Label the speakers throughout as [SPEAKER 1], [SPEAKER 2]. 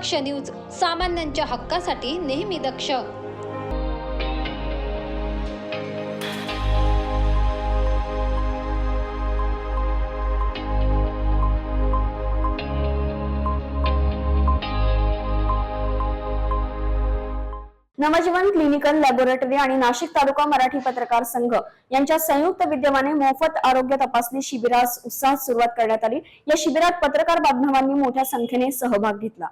[SPEAKER 1] दक्ष news सामान्यांच्या हक्कासाठी नेहमी दक्ष.
[SPEAKER 2] नवजीवन क्लिनिकल लॅबोरेटरी आणि नाशिक तालुका मराठी पत्रकार संघ यांच्या संयुक्त विद्यमाने मोफत आरोग्य तपासणी शिबिरास उत्साहात सुरुवात करण्यात आली. या शिबिरात पत्रकार बांधवांनी मोठ्या संख्येने सहभाग घेतला.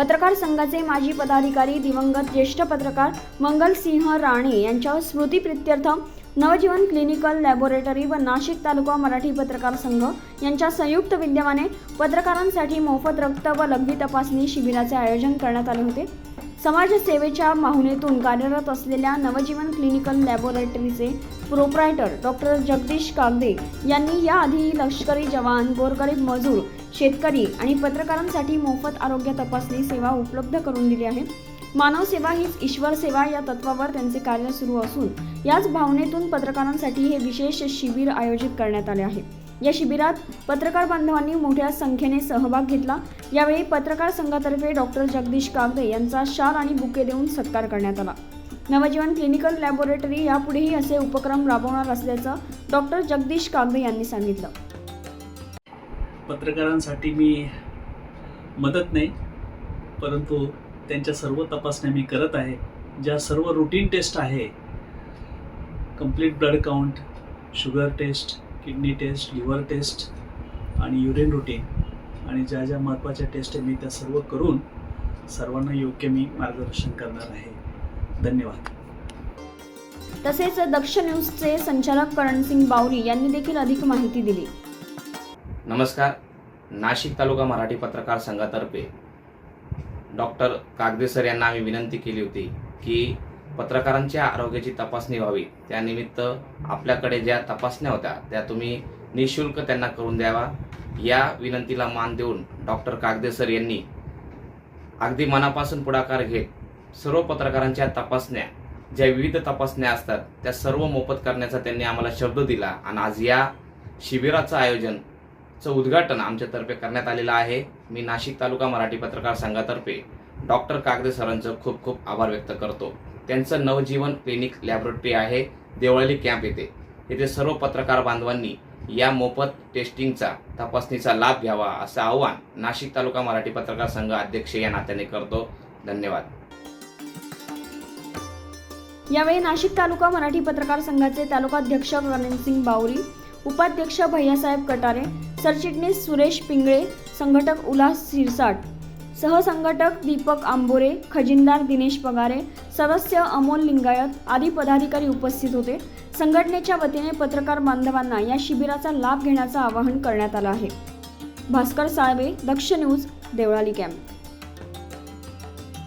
[SPEAKER 2] पत्रकार संघाचे माजी पदाधिकारी दिवंगत ज्येष्ठ पत्रकार मंगलसिंह राणे यांच्या स्मृतीप्रित्यर्थ नवजीवन क्लिनिकल लॅबोरेटरी व नाशिक तालुका मराठी पत्रकार संघ यांच्या संयुक्त विद्यमाने पत्रकारांसाठी मोफत रक्त व लघवी तपासणी शिबिराचे आयोजन करण्यात आले होते. समाजसेवेच्या माहुनेतून कार्यरत असलेल्या नवजीवन क्लिनिकल लॅबोरेटरीचे प्रोप्रायटर डॉक्टर जगदीश कागदे यांनी याआधी लष्करी जवान गोरगरीब मजूर शेतकरी आणि पत्रकारांसाठी मोफत आरोग्य तपासणी सेवा उपलब्ध करून दिली आहे. मानव सेवा हीच ईश्वर सेवा या तत्वावर त्यांचे कार्य सुरू असून याच भावनेतून पत्रकारांसाठी हे विशेष शिबिर आयोजित करण्यात आले आहे. या शिबिरात पत्रकार बांधवांनी मोठ्या संख्येने सहभाग घेतला. यावेळी पत्रकार संघातर्फे डॉक्टर जगदीश कागदे यांचा शाल आणि बुके देऊन सत्कार करण्यात आला. नवजीवन क्लिनिकल लॅबोरेटरी यापुढेही असे उपक्रम राबवणार असल्याचं डॉक्टर जगदीश कागदे यांनी सांगितलं.
[SPEAKER 3] पत्रकारांसाठी मी मदत नाही परंतु त्यांच्या सर्व तपासण्या मी करत आहे. ज्या सर्व रुटीन टेस्ट आहे complete blood count sugar test kidney test liver test आणि युरिन रुटीन आणि ज्या ज्या महत्त्वाच्या टेस्ट आहे मी त्या सर्व करून सर्वांना योग्य मी मार्गदर्शन करणार आहे. धन्यवाद.
[SPEAKER 2] तसेच दक्ष न्यूजचे संचालक करणसिंग बावरी यांनी देखील अधिक माहिती दिली.
[SPEAKER 4] नमस्कार. नाशिक तालुका मराठी पत्रकार संघातर्फे डॉक्टर कागदे सर यांना आम्ही विनंती केली होती की पत्रकारांच्या आरोग्याची तपासणी व्हावी. त्यानिमित्त आपल्याकडे ज्या तपासण्या होत्या त्या तुम्ही निशुल्क त्यांना करून द्यावा. या विनंतीला मान देऊन डॉक्टर कागदे सर यांनी अगदी मनापासून पुढाकार घेत सर्व पत्रकारांच्या तपासण्या ज्या विविध तपासण्या असतात त्या सर्व मोफत करण्याचा त्यांनी आम्हाला शब्द दिला आणि आज या शिबिराचं आयोजन चं उद्घाटन आमच्यातर्फे करण्यात आलेलं आहे. मी नाशिक तालुका मराठी पत्रकार संघातर्फे डॉक्टर कागदे सरांचं खूप खूप आभार व्यक्त करतो. त्यांचं नवजीवन क्लिनिक लॅबोरेटरी आहे देवळाली कॅम्प येथे येथे सर्व पत्रकार बांधवांनी या मोफत टेस्टिंगचा तपासणीचा लाभ घ्यावा असं आवाहन नाशिक तालुका मराठी पत्रकार संघ अध्यक्ष या नात्याने करतो. धन्यवाद.
[SPEAKER 2] यावेळी नाशिक तालुका मराठी पत्रकार संघाचे तालुकाध्यक्ष रणसिंग बावरी उपाध्यक्ष भैयासाहेब कटारे सरचिटणीस सुरेश पिंगळे संघटक उल्हास सिरसाट सहसंघटक दीपक आंबोरे खजिनदार दिनेश पगारे सदस्य अमोल लिंगायत आदी पदाधिकारी उपस्थित होते. संघटनेच्या वतीने पत्रकार बांधवांना या शिबिराचा लाभ घेण्याचं आवाहन करण्यात आलं आहे. Bhaskar Salve Daksh news Deolali camp.